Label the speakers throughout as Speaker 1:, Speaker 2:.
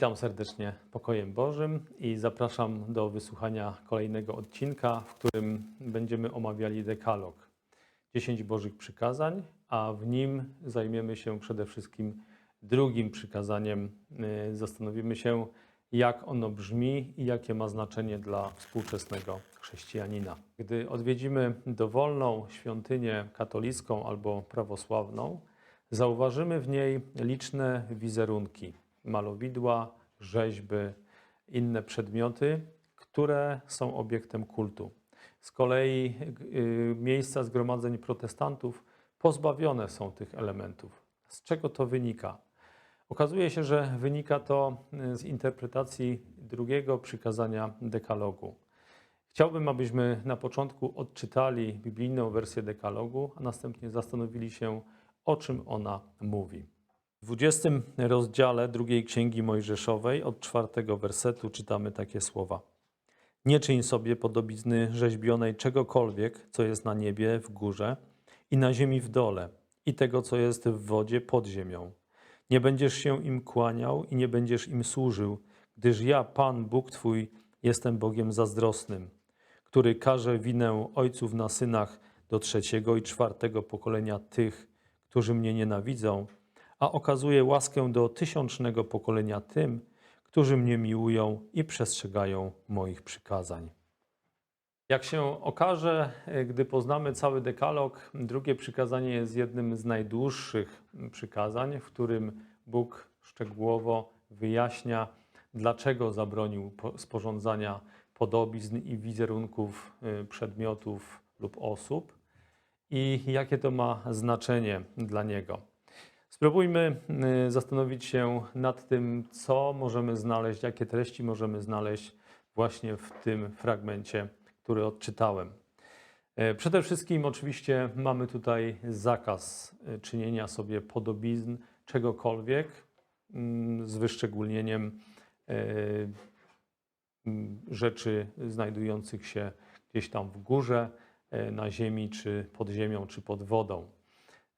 Speaker 1: Witam serdecznie pokojem Bożym i zapraszam do wysłuchania kolejnego odcinka, w którym będziemy omawiali dekalog. 10 Bożych przykazań, a w nim zajmiemy się przede wszystkim drugim przykazaniem. Yy, Zastanowimy się, jak ono brzmi i jakie ma znaczenie dla współczesnego chrześcijanina. Gdy odwiedzimy dowolną świątynię katolicką albo prawosławną, zauważymy w niej liczne wizerunki, malowidła, rzeźby, inne przedmioty, które są obiektem kultu. Z kolei y, miejsca zgromadzeń protestantów pozbawione są tych elementów. Z czego to wynika? Okazuje się, że wynika to y, z interpretacji drugiego przykazania dekalogu. Chciałbym, abyśmy na początku odczytali biblijną wersję dekalogu, a następnie zastanowili się, o czym ona mówi. W 20 rozdziale drugiej Księgi Mojżeszowej od czwartego wersetu czytamy takie słowa. Nie czyń sobie podobizny rzeźbionej czegokolwiek, co jest na niebie w górze i na ziemi w dole i tego, co jest w wodzie pod ziemią. Nie będziesz się im kłaniał i nie będziesz im służył, gdyż ja, Pan Bóg Twój, jestem Bogiem zazdrosnym, który każe winę ojców na synach do trzeciego i czwartego pokolenia tych, którzy mnie nienawidzą, a okazuje łaskę do tysiącznego pokolenia tym, którzy mnie miłują i przestrzegają moich przykazań. Jak się okaże, gdy poznamy cały dekalog, drugie przykazanie jest jednym z najdłuższych przykazań, w którym Bóg szczegółowo wyjaśnia, dlaczego zabronił po- sporządzania podobizn i wizerunków e, przedmiotów lub osób i jakie to ma znaczenie dla niego. Spróbujmy y, zastanowić się nad tym, co możemy znaleźć, jakie treści możemy znaleźć właśnie w tym fragmencie, który odczytałem. E, Przede wszystkim, oczywiście, mamy tutaj zakaz y, czynienia sobie podobizn czegokolwiek, mm, z wyszczególnieniem e, rzeczy znajdujących się gdzieś tam w górze, e, na ziemi, czy pod ziemią, czy pod wodą.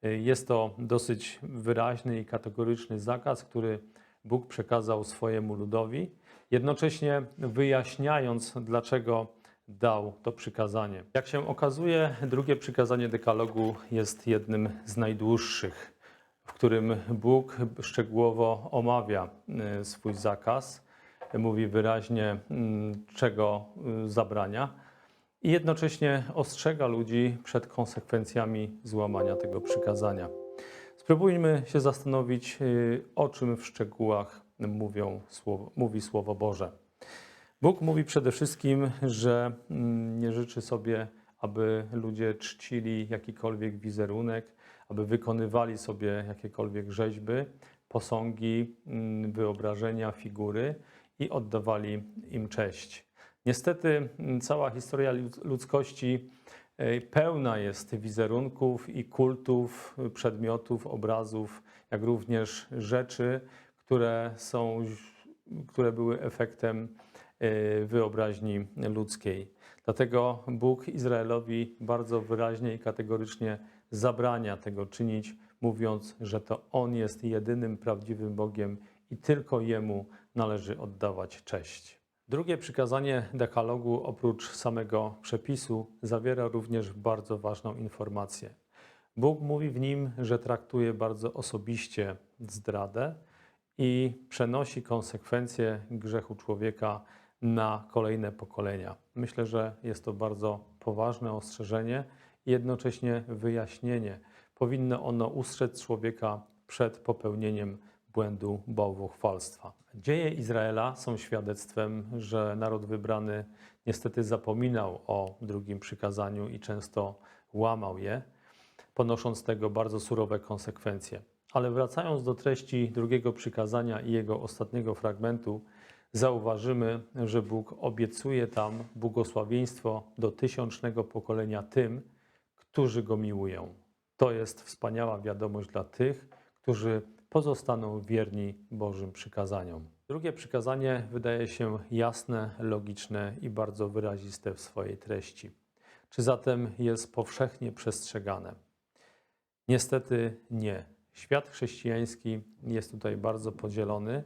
Speaker 1: E, Jest to dosyć wyraźny i kategoryczny zakaz, który Bóg przekazał swojemu ludowi, jednocześnie wyjaśniając, dlaczego dał to przykazanie. Jak się okazuje, drugie przykazanie dekalogu jest jednym z najdłuższych, w którym Bóg szczegółowo omawia e, swój zakaz, mówi wyraźnie, czego y, zabrania i jednocześnie ostrzega ludzi przed konsekwencjami złamania tego przykazania. Spróbujmy się zastanowić, y, o czym w szczegółach mówią, mówi Słowo Boże. Bóg mówi przede wszystkim, że mm, nie życzy sobie, aby ludzie czcili jakikolwiek wizerunek, aby wykonywali sobie jakiekolwiek rzeźby, posągi, mm, wyobrażenia, figury i oddawali im cześć. Niestety mm, cała historia lud- ludzkości e, pełna jest wizerunków i kultów, przedmiotów, obrazów, jak również rzeczy, które są, które były efektem e, wyobraźni ludzkiej. Dlatego Bóg Izraelowi bardzo wyraźnie i kategorycznie zabrania tego czynić, mówiąc, że to On jest jedynym prawdziwym Bogiem i tylko Jemu należy oddawać cześć. Drugie przykazanie dekalogu, oprócz samego przepisu, zawiera również bardzo ważną informację. Bóg mówi w nim, że traktuje bardzo osobiście zdradę i przenosi konsekwencje grzechu człowieka na kolejne pokolenia. Myślę, że jest to bardzo poważne ostrzeżenie i jednocześnie wyjaśnienie. Powinno ono ustrzec człowieka przed popełnieniem błędu bałwochwalstwa. Dzieje Izraela są świadectwem, że naród wybrany niestety zapominał o drugim przykazaniu i często łamał je, ponosząc tego bardzo surowe konsekwencje. Ale wracając do treści drugiego przykazania i jego ostatniego fragmentu, zauważymy, że Bóg obiecuje tam błogosławieństwo do tysiącznego pokolenia tym, którzy go miłują. To jest wspaniała wiadomość dla tych, którzy pozostaną wierni Bożym przykazaniom. Drugie przykazanie wydaje się jasne, logiczne i bardzo wyraziste w swojej treści. Czy zatem jest powszechnie przestrzegane? Niestety nie. Świat chrześcijański jest tutaj bardzo podzielony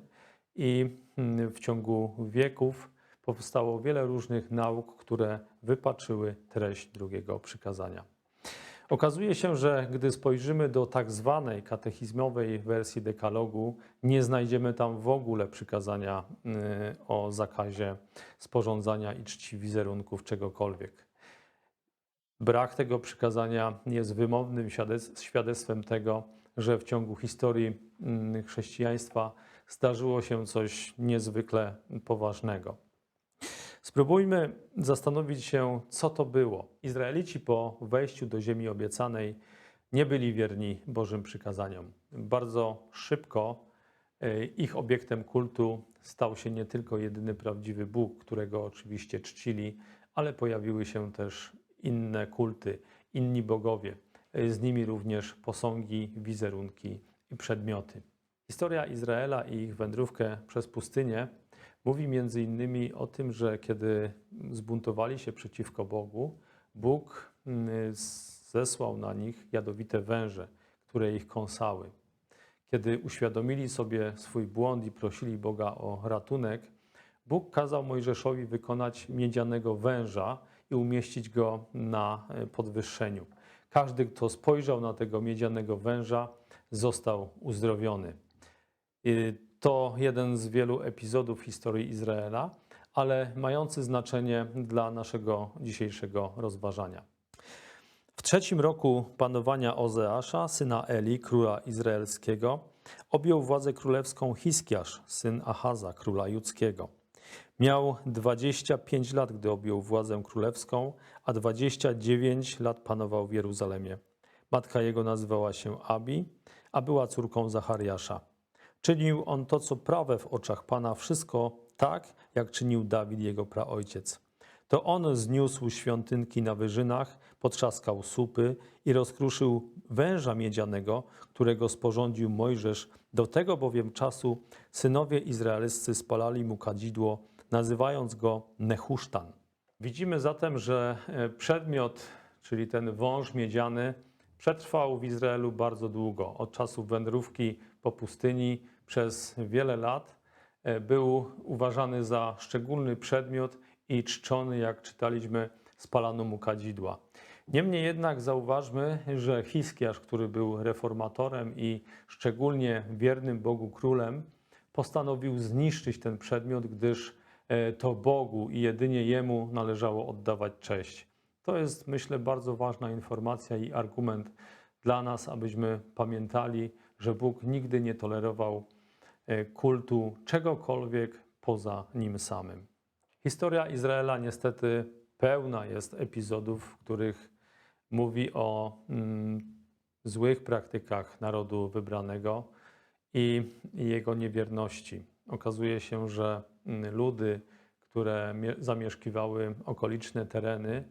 Speaker 1: i mm, w ciągu wieków powstało wiele różnych nauk, które wypaczyły treść drugiego przykazania. Okazuje się, że gdy spojrzymy do tak zwanej katechizmowej wersji dekalogu, nie znajdziemy tam w ogóle przykazania y, o zakazie sporządzania i czci wizerunków czegokolwiek. Brak tego przykazania jest wymownym świadec- świadectwem tego, że w ciągu historii mm, chrześcijaństwa zdarzyło się coś niezwykle poważnego. Spróbujmy zastanowić się, co to było. Izraelici po wejściu do ziemi obiecanej nie byli wierni Bożym przykazaniom. Bardzo szybko e, ich obiektem kultu stał się nie tylko jedyny prawdziwy Bóg, którego oczywiście czcili, ale pojawiły się też inne kulty, inni bogowie, e, z nimi również posągi, wizerunki i przedmioty. Historia Izraela i ich wędrówkę przez pustynię mówi między innymi o tym, że kiedy zbuntowali się przeciwko Bogu, Bóg mm, zesłał na nich jadowite węże, które ich kąsały. Kiedy uświadomili sobie swój błąd i prosili Boga o ratunek, Bóg kazał Mojżeszowi wykonać miedzianego węża i umieścić go na e, podwyższeniu. Każdy, kto spojrzał na tego miedzianego węża, został uzdrowiony. To jeden z wielu epizodów historii Izraela, ale mający znaczenie dla naszego dzisiejszego rozważania. W trzecim roku panowania Ozeasza, syna Eli, króla izraelskiego, objął władzę królewską Hiskiasz, syn Ahaza, króla judzkiego. Miał 25 lat, gdy objął władzę królewską, a 29 lat panował w Jeruzalemie. Matka jego nazywała się Abi, a była córką Zachariasza. Czynił on to, co prawe w oczach Pana, wszystko tak, jak czynił Dawid, jego praojciec. To on zniósł świątynki na wyżynach, potrzaskał słupy i rozkruszył węża miedzianego, którego sporządził Mojżesz. Do tego bowiem czasu synowie izraelscy spalali mu kadzidło, nazywając go Nehusztan. Widzimy zatem, że e, przedmiot, czyli ten wąż miedziany, przetrwał w Izraelu bardzo długo. Od czasu wędrówki po pustyni przez wiele lat e, był uważany za szczególny przedmiot i czczony, jak czytaliśmy, spalano mu kadzidła. Niemniej jednak zauważmy, że Hiskiarz, który był reformatorem i szczególnie wiernym Bogu królem, postanowił zniszczyć ten przedmiot, gdyż e, to Bogu i jedynie Jemu należało oddawać cześć. To jest, myślę, bardzo ważna informacja i argument dla nas, abyśmy pamiętali, że Bóg nigdy nie tolerował kultu czegokolwiek poza nim samym. Historia Izraela niestety pełna jest epizodów, w których mówi o mm, złych praktykach narodu wybranego i jego niewierności. Okazuje się, że mm, ludy, które mie- zamieszkiwały okoliczne tereny,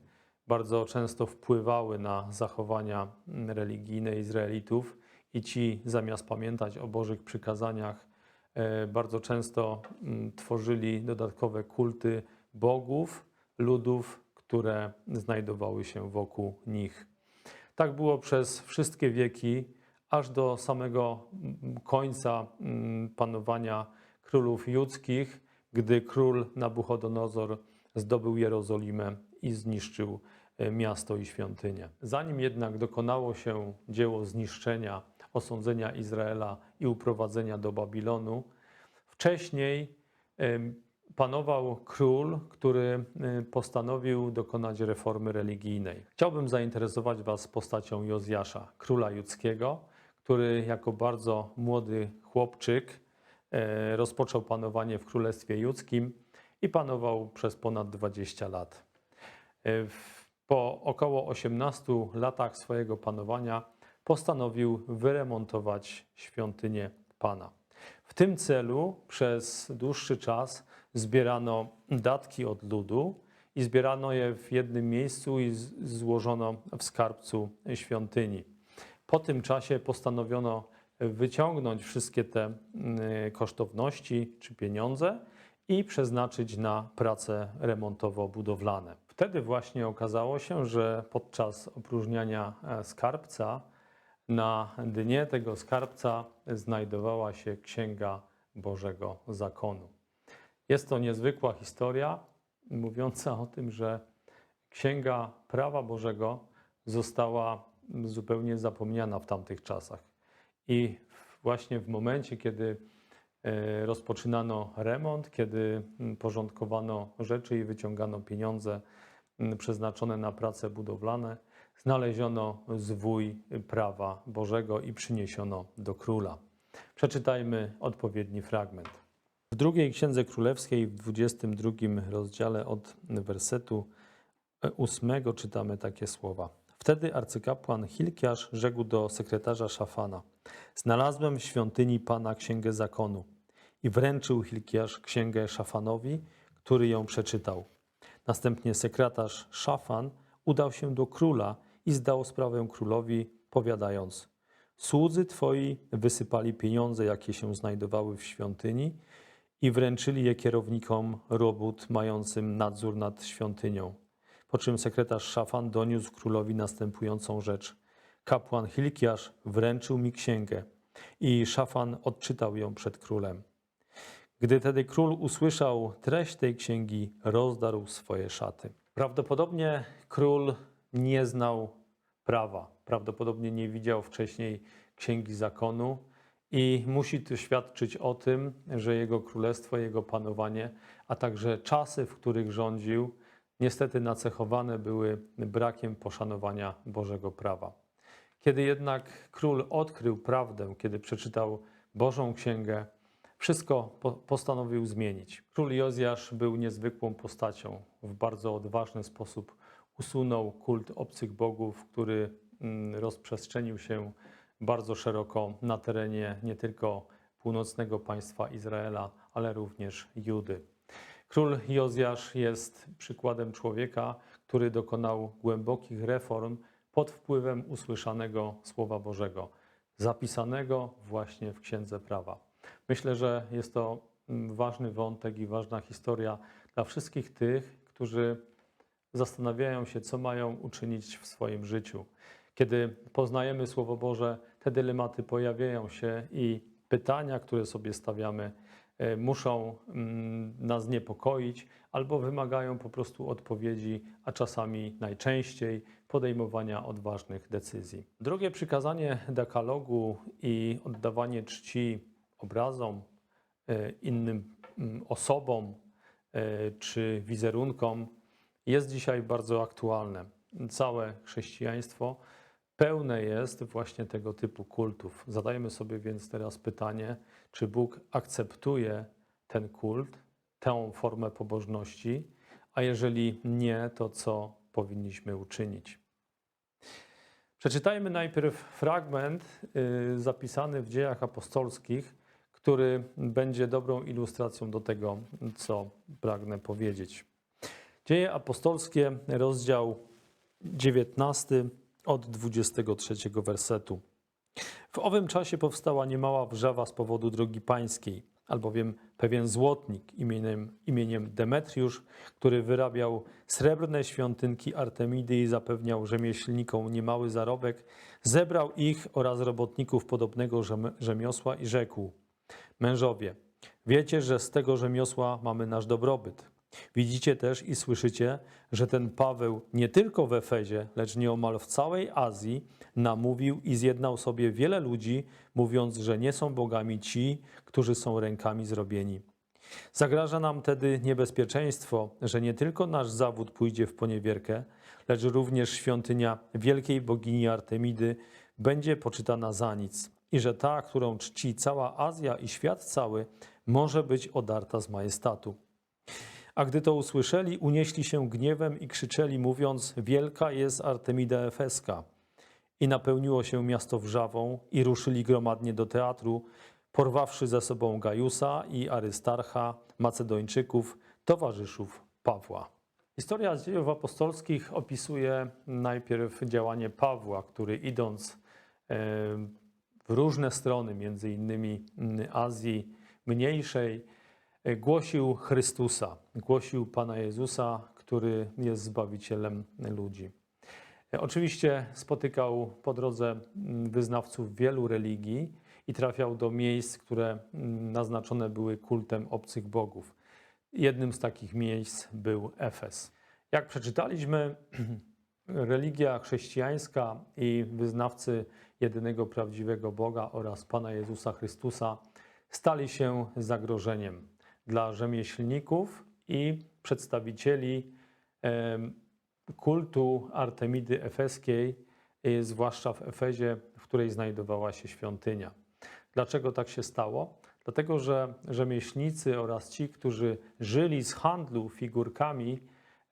Speaker 1: bardzo często wpływały na zachowania mm, religijne Izraelitów i ci zamiast pamiętać o Bożych przykazaniach, e, bardzo często mm, tworzyli dodatkowe kulty bogów, ludów, które znajdowały się wokół nich. Tak było przez wszystkie wieki, aż do samego mm, końca mm, panowania królów judzkich, gdy król Nabuchodonozor zdobył Jerozolimę i zniszczył e, miasto i świątynię. Zanim jednak dokonało się dzieło zniszczenia, osądzenia Izraela i uprowadzenia do Babilonu, wcześniej panował król, który y, postanowił dokonać reformy religijnej. Chciałbym zainteresować Was postacią Jozjasza, króla judzkiego, który jako bardzo młody chłopczyk e, rozpoczął panowanie w Królestwie Judzkim i panował przez ponad 20 lat. E, Po około 18 latach swojego panowania postanowił wyremontować świątynię Pana. W tym celu przez dłuższy czas zbierano datki od ludu i zbierano je w jednym miejscu i złożono w skarbcu świątyni. Po tym czasie postanowiono wyciągnąć wszystkie te mm, kosztowności czy pieniądze i przeznaczyć na prace remontowo-budowlane. Wtedy właśnie okazało się, że podczas opróżniania e, skarbca na dnie tego skarbca znajdowała się księga Bożego zakonu. Jest to niezwykła historia mówiąca o tym, że Księga Prawa Bożego została zupełnie zapomniana w tamtych czasach. I właśnie w momencie, kiedy e, rozpoczynano remont, kiedy porządkowano rzeczy i wyciągano pieniądze przeznaczone na prace budowlane, znaleziono zwój prawa Bożego i przyniesiono do króla. Przeczytajmy odpowiedni fragment. W drugiej Księdze Królewskiej, w 22 rozdziale od wersetu 8 czytamy takie słowa. Wtedy arcykapłan Hilkiasz rzekł do sekretarza Szafana: Znalazłem w świątyni Pana księgę zakonu. I wręczył Hilkiasz księgę Szafanowi, który ją przeczytał. Następnie sekretarz Szafan udał się do króla i zdał sprawę królowi, powiadając: Słudzy twoi wysypali pieniądze, jakie się znajdowały w świątyni, i wręczyli je kierownikom robót mającym nadzór nad świątynią. Po czym sekretarz Szafan doniósł królowi następującą rzecz. Kapłan Hilkiasz wręczył mi księgę i Szafan odczytał ją przed królem. Gdy tedy król usłyszał treść tej księgi, rozdarł swoje szaty. Prawdopodobnie król nie znał prawa, prawdopodobnie nie widział wcześniej księgi zakonu i musi to świadczyć o tym, że jego królestwo, jego panowanie, a także czasy, w których rządził, niestety nacechowane były brakiem poszanowania Bożego prawa. Kiedy jednak król odkrył prawdę, kiedy przeczytał Bożą Księgę, wszystko po- postanowił zmienić. Król Jozjasz był niezwykłą postacią. W bardzo odważny sposób usunął kult obcych bogów, który mm, rozprzestrzenił się bardzo szeroko na terenie nie tylko północnego państwa Izraela, ale również Judy. Król Jozjasz jest przykładem człowieka, który dokonał głębokich reform pod wpływem usłyszanego Słowa Bożego, zapisanego właśnie w Księdze Prawa. Myślę, że jest to mm, ważny wątek i ważna historia dla wszystkich tych, którzy zastanawiają się, co mają uczynić w swoim życiu. Kiedy poznajemy Słowo Boże, te dylematy pojawiają się i pytania, które sobie stawiamy, e, muszą mm, nas niepokoić albo wymagają po prostu odpowiedzi, a czasami najczęściej podejmowania odważnych decyzji. Drugie przykazanie dekalogu i oddawanie czci obrazom, e, innym mm, osobom e, czy wizerunkom jest dzisiaj bardzo aktualne. Całe chrześcijaństwo pełne jest właśnie tego typu kultów. Zadajmy sobie więc teraz pytanie, czy Bóg akceptuje ten kult, tę formę pobożności, a jeżeli nie, to co powinniśmy uczynić? Przeczytajmy najpierw fragment y, zapisany w dziejach apostolskich, który będzie dobrą ilustracją do tego, co pragnę powiedzieć. Dzieje apostolskie, rozdział 19 od 23 wersetu. W owym czasie powstała niemała wrzawa z powodu drogi pańskiej, albowiem pewien złotnik imieniem, imieniem Demetriusz, który wyrabiał srebrne świątynki Artemidy i zapewniał rzemieślnikom niemały zarobek, zebrał ich oraz robotników podobnego rzem- rzemiosła i rzekł: Mężowie, wiecie, że z tego rzemiosła mamy nasz dobrobyt. Widzicie też i słyszycie, że ten Paweł nie tylko w Efezie, lecz nieomal w całej Azji namówił i zjednał sobie wiele ludzi, mówiąc, że nie są bogami ci, którzy są rękami zrobieni. Zagraża nam tedy niebezpieczeństwo, że nie tylko nasz zawód pójdzie w poniewierkę, lecz również świątynia wielkiej bogini Artemidy będzie poczytana za nic i że ta, którą czci cała Azja i świat cały, może być odarta z majestatu. A gdy to usłyszeli, unieśli się gniewem i krzyczeli, mówiąc: Wielka jest Artemida Efeska. I napełniło się miasto wrzawą, i ruszyli gromadnie do teatru, porwawszy ze sobą Gajusa i Arystarcha, Macedończyków, towarzyszów Pawła. Historia dziejów apostolskich opisuje najpierw działanie Pawła, który idąc e, w różne strony, między innymi mm, Azji Mniejszej, głosił Chrystusa, głosił Pana Jezusa, który jest Zbawicielem ludzi. Oczywiście spotykał po drodze mm, wyznawców wielu religii i trafiał do miejsc, które mm, naznaczone były kultem obcych bogów. Jednym z takich miejsc był Efes. Jak przeczytaliśmy, religia chrześcijańska i wyznawcy jedynego prawdziwego Boga oraz Pana Jezusa Chrystusa stali się zagrożeniem dla rzemieślników i przedstawicieli kultu Artemidy Efeskiej, y, zwłaszcza w Efezie, w której znajdowała się świątynia. Dlaczego tak się stało? Dlatego, że rzemieślnicy oraz ci, którzy żyli z handlu figurkami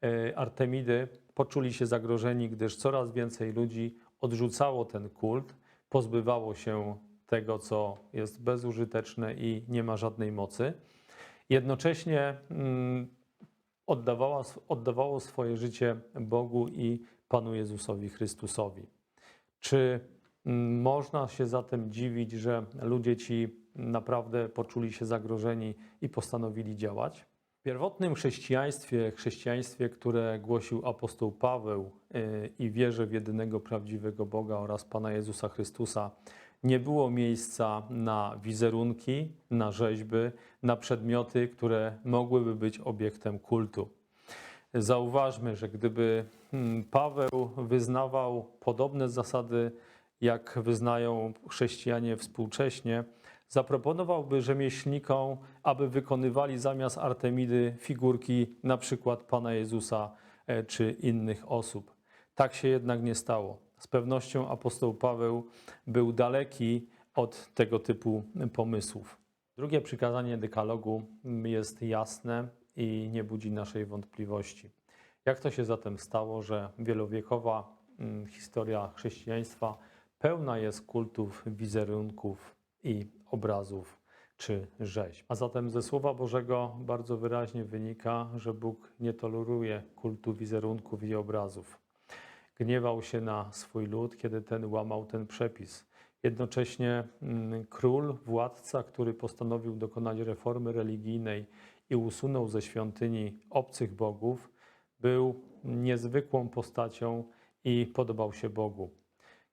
Speaker 1: e, Artemidy, poczuli się zagrożeni, gdyż coraz więcej ludzi odrzucało ten kult, pozbywało się tego, co jest bezużyteczne i nie ma żadnej mocy. Jednocześnie mm, oddawała, oddawało swoje życie Bogu i Panu Jezusowi Chrystusowi. Czy mm, można się zatem dziwić, że ludzie ci naprawdę poczuli się zagrożeni i postanowili działać? W pierwotnym chrześcijaństwie, chrześcijaństwie, które głosił apostoł Paweł yy, i wierzę w jedynego prawdziwego Boga oraz Pana Jezusa Chrystusa, nie było miejsca na wizerunki, na rzeźby, na przedmioty, które mogłyby być obiektem kultu. Zauważmy, że gdyby hmm, Paweł wyznawał podobne zasady, jak wyznają chrześcijanie współcześnie, zaproponowałby rzemieślnikom, aby wykonywali zamiast Artemidy figurki na przykład Pana Jezusa e, czy innych osób. Tak się jednak nie stało. Z pewnością apostoł Paweł był daleki od tego typu pomysłów. Drugie przykazanie dekalogu jest jasne i nie budzi naszej wątpliwości. Jak to się zatem stało, że wielowiekowa mm, historia chrześcijaństwa pełna jest kultów, wizerunków i obrazów czy rzeźb? A zatem ze Słowa Bożego bardzo wyraźnie wynika, że Bóg nie toleruje kultu wizerunków i obrazów. Gniewał się na swój lud, kiedy ten łamał ten przepis. Jednocześnie mm, król, władca, który postanowił dokonać reformy religijnej i usunął ze świątyni obcych bogów, był niezwykłą postacią i podobał się Bogu.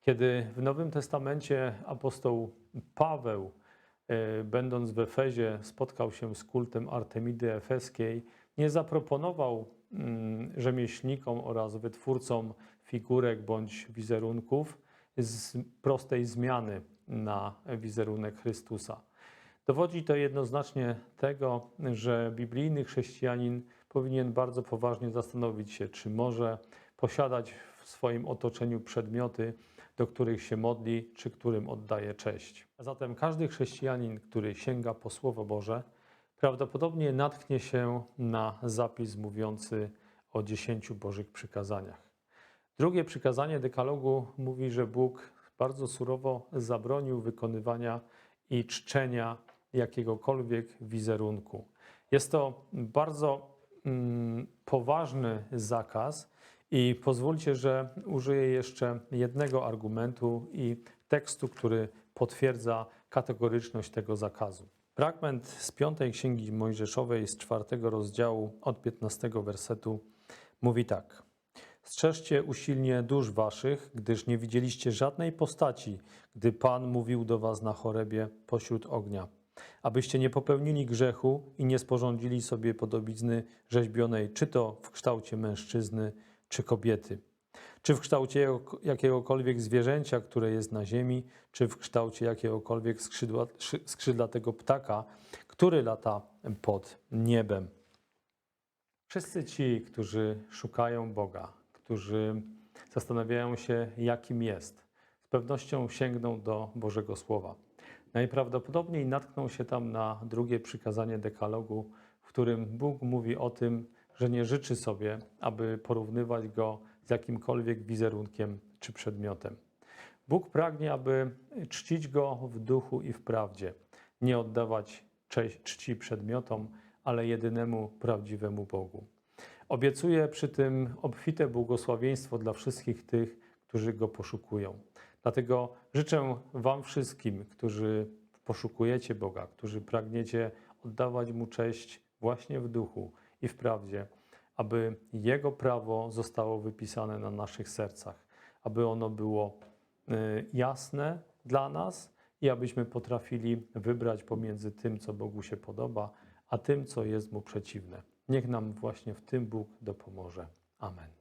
Speaker 1: Kiedy w Nowym Testamencie apostoł Paweł, e, będąc w Efezie, spotkał się z kultem Artemidy Efeskiej, nie zaproponował mm, rzemieślnikom oraz wytwórcom figurek bądź wizerunków z prostej zmiany na wizerunek Chrystusa. Dowodzi to jednoznacznie tego, że biblijny chrześcijanin powinien bardzo poważnie zastanowić się, czy może posiadać w swoim otoczeniu przedmioty, do których się modli, czy którym oddaje cześć. A zatem każdy chrześcijanin, który sięga po Słowo Boże, prawdopodobnie natknie się na zapis mówiący o dziesięciu Bożych przykazaniach. Drugie przykazanie dekalogu mówi, że Bóg bardzo surowo zabronił wykonywania i czczenia jakiegokolwiek wizerunku. Jest to bardzo mm, poważny zakaz i pozwólcie, że użyję jeszcze jednego argumentu i tekstu, który potwierdza kategoryczność tego zakazu. Fragment z piątej Księgi Mojżeszowej z czwartego rozdziału od 15 wersetu mówi tak. Strzeżcie usilnie dusz waszych, gdyż nie widzieliście żadnej postaci, gdy Pan mówił do was na chorebie pośród ognia. Abyście nie popełnili grzechu i nie sporządzili sobie podobizny rzeźbionej, czy to w kształcie mężczyzny, czy kobiety, czy w kształcie jakiegokolwiek zwierzęcia, które jest na ziemi, czy w kształcie jakiegokolwiek skrzydła, skrzydlatego ptaka, który lata pod niebem. Wszyscy ci, którzy szukają Boga, którzy zastanawiają się, jakim jest, z pewnością sięgną do Bożego Słowa. Najprawdopodobniej natkną się tam na drugie przykazanie dekalogu, w którym Bóg mówi o tym, że nie życzy sobie, aby porównywać go z jakimkolwiek wizerunkiem czy przedmiotem. Bóg pragnie, aby czcić go w duchu i w prawdzie, nie oddawać czci przedmiotom, ale jedynemu prawdziwemu Bogu. Obiecuje przy tym obfite błogosławieństwo dla wszystkich tych, którzy go poszukują. Dlatego życzę Wam wszystkim, którzy poszukujecie Boga, którzy pragniecie oddawać Mu cześć właśnie w duchu i w prawdzie, aby Jego prawo zostało wypisane na naszych sercach, aby ono było y, jasne dla nas i abyśmy potrafili wybrać pomiędzy tym, co Bogu się podoba, a tym, co jest Mu przeciwne. Niech nam właśnie w tym Bóg dopomoże. Amen.